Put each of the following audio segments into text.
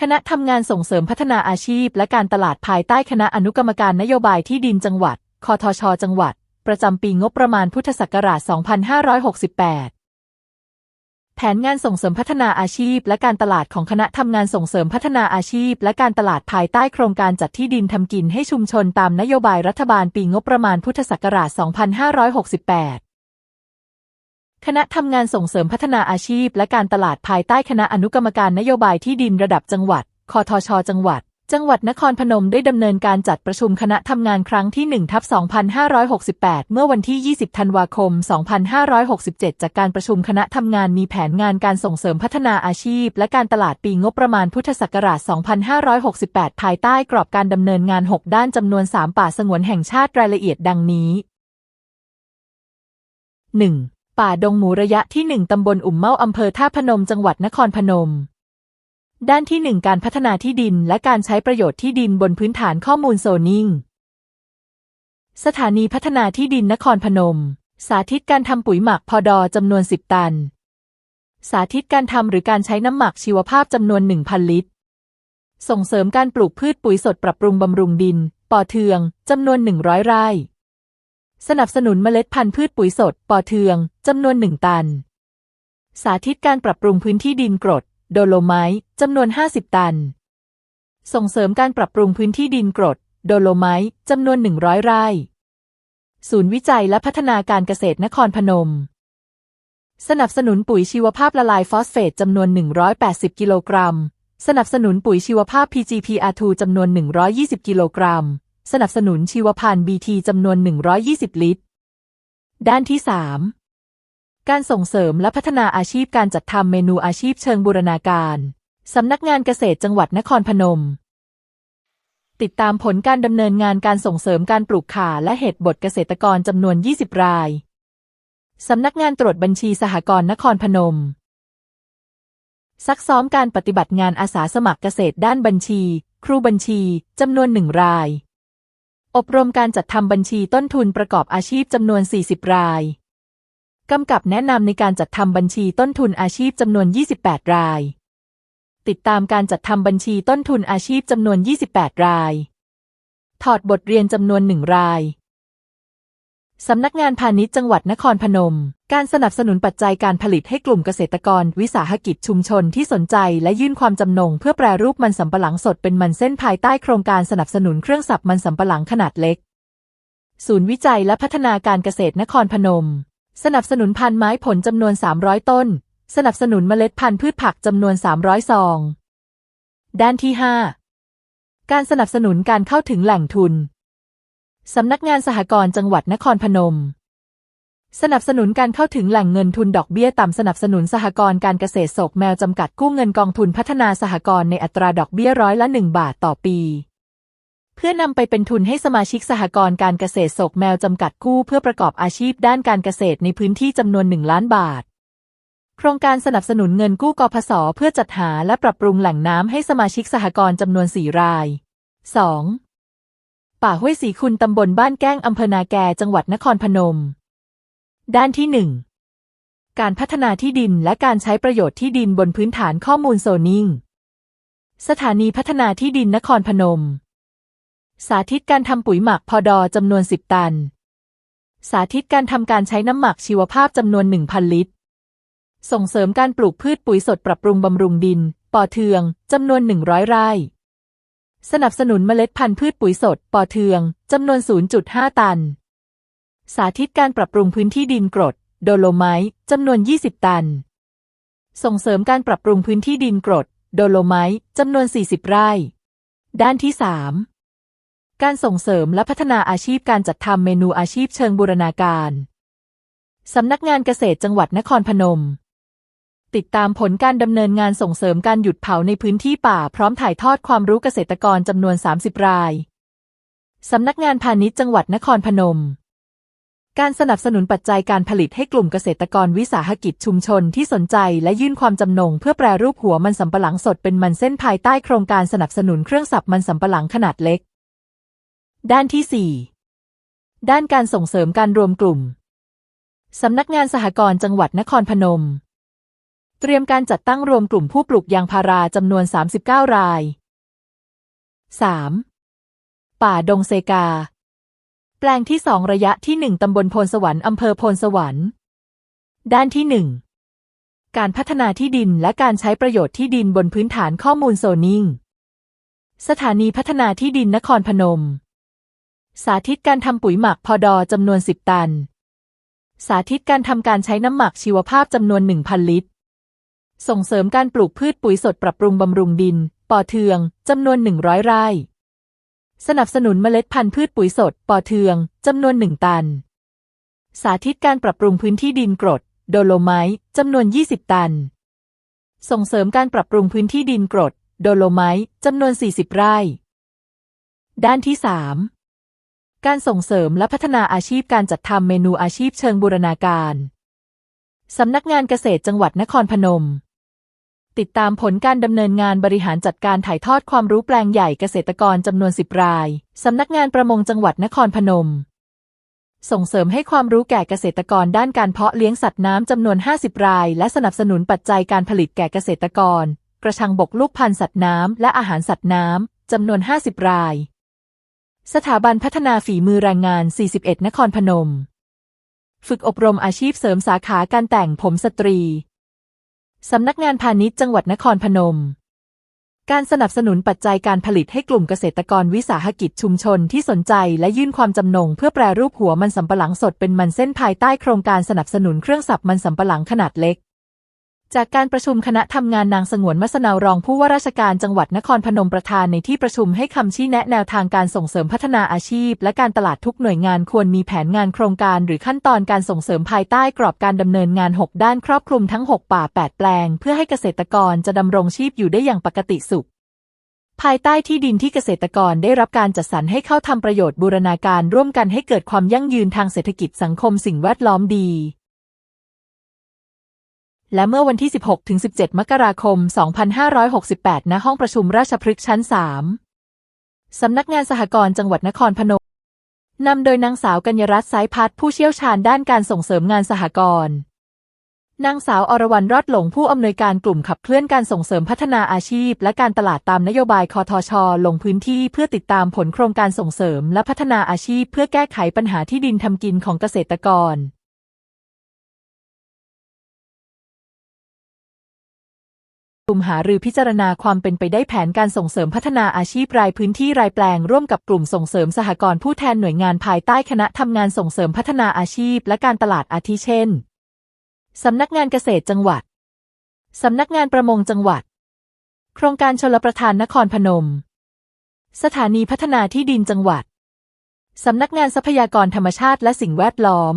คณะทำงานส่งเสริมพัฒนาอาชีพ และการตลาดภายใต้คณะอนุกรรมการนโยบายที่ดินจังหวัดคอทช จังหวัด ประจำปีงบประมาณพุทธศักราช 2568 แผนงานส่งเสริมพัฒนาอาชีพ และการตลาดของคณะทำงานส่งเสริมพัฒนาอาชีพ และการตลาดภายใต้โครงการจัดที่ดินทำกินให้ชุมชนตามนโยบายรัฐบาลปีงบประมาณพุทธศักราช 2568 คณะทำงานส่งเสริมพัฒนาอาชีพ และการตลาดภายใต้คณะอนุกรรมการนโยบายที่ดินระดับจังหวัดคอทช จังหวัด จังหวัดนครพนมได้ดำเนินการจัดประชุมคณะทำงานครั้งที่1ทับ2568 เมื่อวันที่ 20 ธันวาคม 2567 จากการประชุมคณะทำงานมีแผนงานการส่งเสริมพัฒนาอาชีพ และการตลาดปีงบประมาณพุทธศักราช 2568 ภายใต้กรอบการดำเนินงาน 6 ด้านจำนวน 3 ป่าสงวนแห่งชาติรายละเอียดดังนี้ 1. ป่าดงหมูระยะที่1ตำบลอุ่มเมาอำเภอท่าพนมจังหวัดนครพนม ด้านที่1การพัฒนาที่ดินและการใช้ประโยชน์ที่ดินบนพื้นฐานข้อมูลโซนิ่ง สถานีพัฒนาที่ดินนครพนม สาธิตการทำปุ๋ยหมักพอดอจำนวน10ตัน สาธิตการทำหรือการใช้น้ำหมักชีวภาพจำนวน1,000ลิตร ส่งเสริมการปลูกพืชปุ๋ยสดปรับปรุงบำรุงดินปอเทืองจำนวน100ไร่ สนับสนุนเมล็ดพันธุ์พืชปุ๋ยสดปอเทืองจำนวน1ตัน สาธิตการปรับปรุงพื้นที่ดินกรด โดโลไมต์จำนวน 50 ตัน ส่งเสริมการปรับปรุงพื้นที่ดินกรด โดโลไมต์จำนวน 100 ไร่ ศูนย์วิจัยและพัฒนาการเกษตรนครพนม สนับสนุนปุ๋ยชีวภาพละลายฟอสเฟตจำนวน 180 กิโลกรัม สนับสนุนปุ๋ยชีวภาพ PGPR2 จำนวน 120 กิโลกรัม สนับสนุนชีวพันธุ์ BT จำนวน 120 ลิตร ด้านที่ 3 การส่งเสริมและพัฒนาอาชีพการจัดทำเมนูอาชีพเชิงบูรณาการ สำนักงานเกษตรจังหวัดนครพนม ติดตามผลการดำเนินงานการส่งเสริมการปลูกข่าและเห็ดบดเกษตรกรจำนวน 20 ราย สำนักงานตรวจบัญชีสหกรณ์นครพนม ซักซ้อมการปฏิบัติงานอาสาสมัครเกษตรด้านบัญชี ครูบัญชีจำนวนหนึ่งราย อบรมการจัดทำบัญชีต้นทุนประกอบอาชีพจำนวน 40 ราย กำกับแนะนำในการจัดทำบัญชีต้นทุนอาชีพจำนวน 28 ราย ติดตามการจัดทำบัญชีต้นทุนอาชีพจำนวน 28 ราย ถอดบทเรียนจำนวนหนึ่งราย สำนักงานพาณิชย์จังหวัดนครพนม การสนับสนุนปัจจัยการผลิตให้กลุ่มเกษตรกร วิสาหกิจชุมชนที่สนใจและยื่นความจำนง เพื่อแปรรูปมันสำปะหลังสดเป็นมันเส้นภายใต้โครงการสนับสนุนเครื่องสับมันสำปะหลังขนาดเล็ก ศูนย์วิจัยและพัฒนาการเกษตรนครพนม สนับสนุนพันไม้ผลจำนวน 300 ต้น สนับสนุนเมล็ดพันธุ์พืชผักจำนวน 300 ซอง ด้านที่ 5 การสนับสนุนการเข้าถึงแหล่งทุน สำนักงานสหกรณ์จังหวัดนครพนม สนับสนุนการเข้าถึงแหล่งเงินทุนดอกเบี้ยต่ำสนับสนุนสหกรณ์การเกษตรโศกแมวจำกัดกู้เงินกองทุนพัฒนาสหกรณ์ในอัตราดอกเบี้ยร้อยละ1บาทต่อปี เพื่อนำไปเป็นทุนให้สมาชิกสหกรณ์การเกษตรโศกแมวจำกัดกู้เพื่อประกอบอาชีพด้านการเกษตรในพื้นที่จำนวน1ล้านบาทโครงการสนับสนุนเงินกู้กพศเพื่อจัดหาและปรับปรุงแหล่งน้ำให้สมาชิกสหกรณ์จำนวน 4 ราย 2. ป่าห้วยสีคุณตำบลบ้านแก้งอำเภอนาแกจังหวัดนครพนม ด้านที่1การพัฒนาที่ดินและการใช้ประโยชน์ที่ดินบนพื้นฐานข้อมูลโซนิ่ง สถานีพัฒนาที่ดินนครพนม สาธิตการทำปุ๋ยหมักพอดอจำนวน10ตัน สาธิตการทำการใช้น้ำหมักชีวภาพจำนวน1,000ลิตร ส่งเสริมการปลูกพืชปุ๋ยสดปรับปรุงบำรุงดิน ปอเทืองจำนวน100ไร่ สนับสนุนเมล็ดพันธุ์พืชปุ๋ยสด ปอเทือง จำนวน 0.5 ตัน สาธิตการปรับปรุงพื้นที่ดินกรด โดโลไมต์จำนวน 20 ตัน ส่งเสริมการปรับปรุงพื้นที่ดินกรด โดโลไมต์จำนวน 40 ไร่ ด้านที่ 3 การส่งเสริมและพัฒนาอาชีพการจัดทำเมนูอาชีพเชิงบูรณาการ สำนักงานเกษตรจังหวัดนครพนม ติดตามผลการดำเนินงานส่งเสริมการหยุดเผาในพื้นที่ป่า พร้อมถ่ายทอดความรู้เกษตรกรจำนวน 30 ราย สำนักงานพาณิชย์จังหวัดนครพนม การสนับสนุนปัจจัยการผลิตให้กลุ่มเกษตรกรวิสาหกิจชุมชนที่สนใจและยื่นความจำนง เพื่อแปรรูปหัวมันสำปะหลังสดเป็นมันเส้นภายใต้โครงการสนับสนุนเครื่องสับมันสำปะหลังขนาดเล็ก ด้านที่ 4 ด้านการส่งเสริมการรวมกลุ่มสำนักงานสหกรณ์จังหวัดนครพนม เตรียมการจัดตั้งรวมกลุ่มผู้ปลูกยางพาราจำนวน 39 ราย 3. ป่าดงเซกา แปลงที่สองระยะที่หนึ่งตำบลโพนสวรรค์อำเภอโพนสวรรค์ ด้านที่หนึ่งการพัฒนาที่ดินและการใช้ประโยชน์ที่ดินบนพื้นฐานข้อมูลโซนิ่ง สถานีพัฒนาที่ดินนครพนม สาธิตการทำปุ๋ยหมักพอดอจำนวน 10 ตัน สาธิตการทำการใช้น้ำหมักชีวภาพจำนวน 1,000 ลิตร ส่งเสริมการปลูกพืชปุ๋ยสดปรับปรุงบำรุงดินปอเทือง จำนวน 100 ไร่ สนับสนุนเมล็ดพันธุ์พืชปุ๋ยสดปอเทือง จำนวน1ตัน สาธิตการปรับปรุงพื้นที่ดินกรด โดโลไมต์จำนวน 20 ตัน ส่งเสริมการปรับปรุงพื้นที่ดินกรด โดโลไมต์จำนวน 40 ไร่ ด้านที่ 3 การส่งเสริมและพัฒนาอาชีพการจัดทำเมนูอาชีพเชิงบูรณาการ สำนักงานเกษตรจังหวัดนครพนม ติดตามผลการดำเนินงานบริหารจัดการถ่ายทอดความรู้แปลงใหญ่เกษตรกรจำนวน10ราย สำนักงานประมงจังหวัดนครพนม ส่งเสริมให้ความรู้แก่เกษตรกรด้านการเพาะเลี้ยงสัตว์น้ำจำนวน 50 ราย และสนับสนุนปัจจัยการผลิตแก่เกษตรกร กระชังบกลูกพันธุ์สัตว์น้ำและอาหารสัตว์น้ำจำนวน 50 ราย สถาบันพัฒนาฝีมือแรงงาน 41 นครพนม ฝึกอบรมอาชีพเสริมสาขาการแต่งผมสตรี สำนักงานพาณิชย์จังหวัดนครพนม การสนับสนุนปัจจัยการผลิตให้กลุ่มเกษตรกรวิสาหกิจชุมชนที่สนใจและยื่นความจำนงเพื่อแปรรูปหัวมันสำปะหลังสดเป็นมันเส้นภายใต้โครงการสนับสนุนเครื่องสับมันสำปะหลังขนาดเล็ก จากการประชุมคณะทำงานนางสงวนมัสนาวรองผู้ว่าราชการจังหวัดนครพนมประธานในที่ประชุมให้คำชี้แนะแนวทางการส่งเสริมพัฒนาอาชีพ และการตลาดทุกหน่วยงานควรมีแผนงานโครงการหรือขั้นตอนการส่งเสริมภายใต้กรอบการดำเนินงาน 6 ด้านครอบคลุมทั้ง 6 ป่า 8 แปลง เพื่อให้เกษตรกรจะดำรงชีพอยู่ได้อย่างปกติสุขภายใต้ที่ดินที่เกษตรกรได้รับการจัดสรรให้เข้าทำประโยชน์บูรณาการร่วมกันให้เกิดความยั่งยืนทางเศรษฐกิจสังคมสิ่งแวดล้อมดี และเมื่อวันที่ 16-17 มกราคม 2568 ณ ห้องประชุมราชพฤกษ์ชั้น 3 สำนักงานสหกรณ์จังหวัดนครพนม นำโดยนางสาวกัญญรัตน์สายพัฒน์ผู้เชี่ยวชาญด้านการส่งเสริมงานสหกรณ์ นางสาวอรวรรณรอดหลงผู้อำนวยการกลุ่มขับเคลื่อนการส่งเสริมพัฒนาอาชีพ และการตลาดตามนโยบายคอทช ลงพื้นที่เพื่อติดตามผลโครงการส่งเสริม และพัฒนาอาชีพ เพื่อแก้ไขปัญหาที่ดินทำกินของเกษตรกร กลุ่มหารือพิจารณาความเป็นไปได้แผนการส่งเสริมพัฒนาอาชีพรายพื้นที่รายแปลง ร่วมกับกลุ่มส่งเสริมสหกรณ์ผู้แทนหน่วยงานภายใต้คณะทำงานส่งเสริมพัฒนาอาชีพ และการตลาดอาทิเช่น สำนักงานเกษตรจังหวัด สำนักงานประมงจังหวัด โครงการชลประทานนครพนม สถานีพัฒนาที่ดินจังหวัด สำนักงานทรัพยากรธรรมชาติและสิ่งแวดล้อม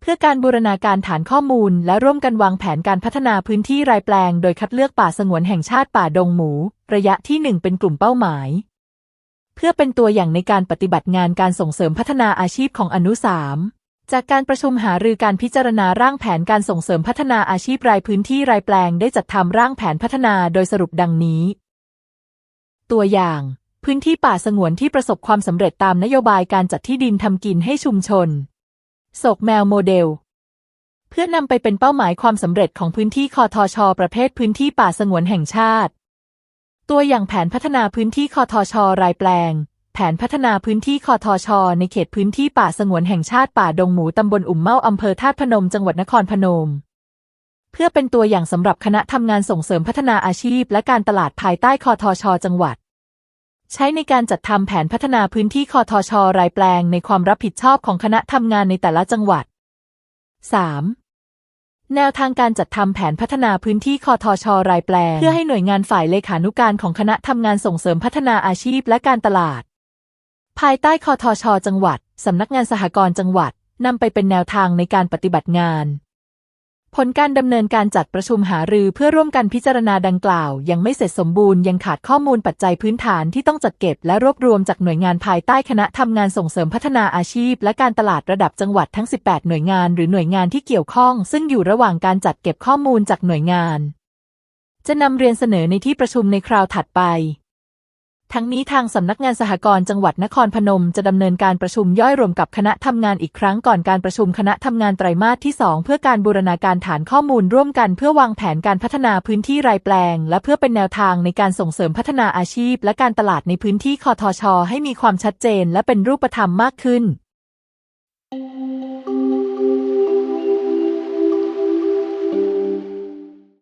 เพื่อการบูรณาการฐานข้อมูล และร่วมกันวางแผนการพัฒนาพื้นที่รายแปลง โดยคัดเลือกป่าสงวนแห่งชาติป่าดงหมู ระยะที่หนึ่งเป็นกลุ่มเป้าหมาย เพื่อเป็นตัวอย่างในการปฏิบัติงานการส่งเสริมพัฒนาอาชีพของอนุสามจากการประชุมหารือการพิจารณาร่างแผนการส่งเสริมพัฒนาอาชีพรายพื้นที่รายแปลงได้จัดทำร่างแผนพัฒนาโดยสรุปดังนี้ ตัวอย่าง พื้นที่ป่าสงวนที่ประสบความสำเร็จตามนโยบายการจัดที่ดินทำกินให้ชุมชน ศกแมวโมเดล เพื่อนำไปเป็นเป้าหมายความสำเร็จของพื้นที่คอทชประเภทพื้นที่ป่าสงวนแห่งชาติ ตัวอย่างแผนพัฒนาพื้นที่คอทชรายแปลง แผนพัฒนาพื้นที่คอทชในเขตพื้นที่ป่าสงวนแห่งชาติป่าดงหมูตำบลอุ่มเมาอำเภอธาตุพนมจังหวัดนครพนมเพื่อเป็นตัวอย่างสำหรับคณะทำงานส่งเสริมพัฒนาอาชีพ และการตลาดภายใต้คอทชจังหวัด ใช้ในการจัดทำแผนพัฒนาพื้นที่คอทชอรายแปลงในความรับผิดชอบของคณะทำงานในแต่ละจังหวัด 3. แนวทางการจัดทำแผนพัฒนาพื้นที่คอทชอรายแปลง เพื่อให้หน่วยงานฝ่ายเลขานุการของคณะทำงานส่งเสริมพัฒนาอาชีพและการตลาด ภายใต้คอทชจังหวัดสำนักงานสหกรณ์จังหวัดนำไปเป็นแนวทางในการปฏิบัติงาน ผลการดำเนินการจัดประชุมหารือเพื่อร่วมกันพิจารณาดังกล่าว ยังไม่เสร็จสมบูรณ์ยังขาดข้อมูลปัจจัยพื้นฐานที่ต้องจัดเก็บ และรวบรวมจากหน่วยงานภายใต้คณะทำงานส่งเสริมพัฒนาอาชีพ และการตลาดระดับจังหวัดทั้ง 18 หน่วยงานหรือหน่วยงานที่เกี่ยวข้อง ซึ่งอยู่ระหว่างการจัดเก็บข้อมูลจากหน่วยงาน จะนำเรียนเสนอในที่ประชุมในคราวถัดไป ทั้งนี้ทางสำนักงานสหกรณ์จังหวัดนครพนมจะดำเนินการประชุมย่อยรวมกับคณะทำงานอีกครั้งก่อนการประชุมคณะทำงานไตรมาสที่ 2 เพื่อการบูรณาการฐานข้อมูลร่วมกันเพื่อวางแผนการพัฒนาพื้นที่รายแปลง และเพื่อเป็นแนวทางในการส่งเสริมพัฒนาอาชีพ และการตลาดในพื้นที่คอทช ให้มีความชัดเจน และเป็นรูปธรรมมากขึ้น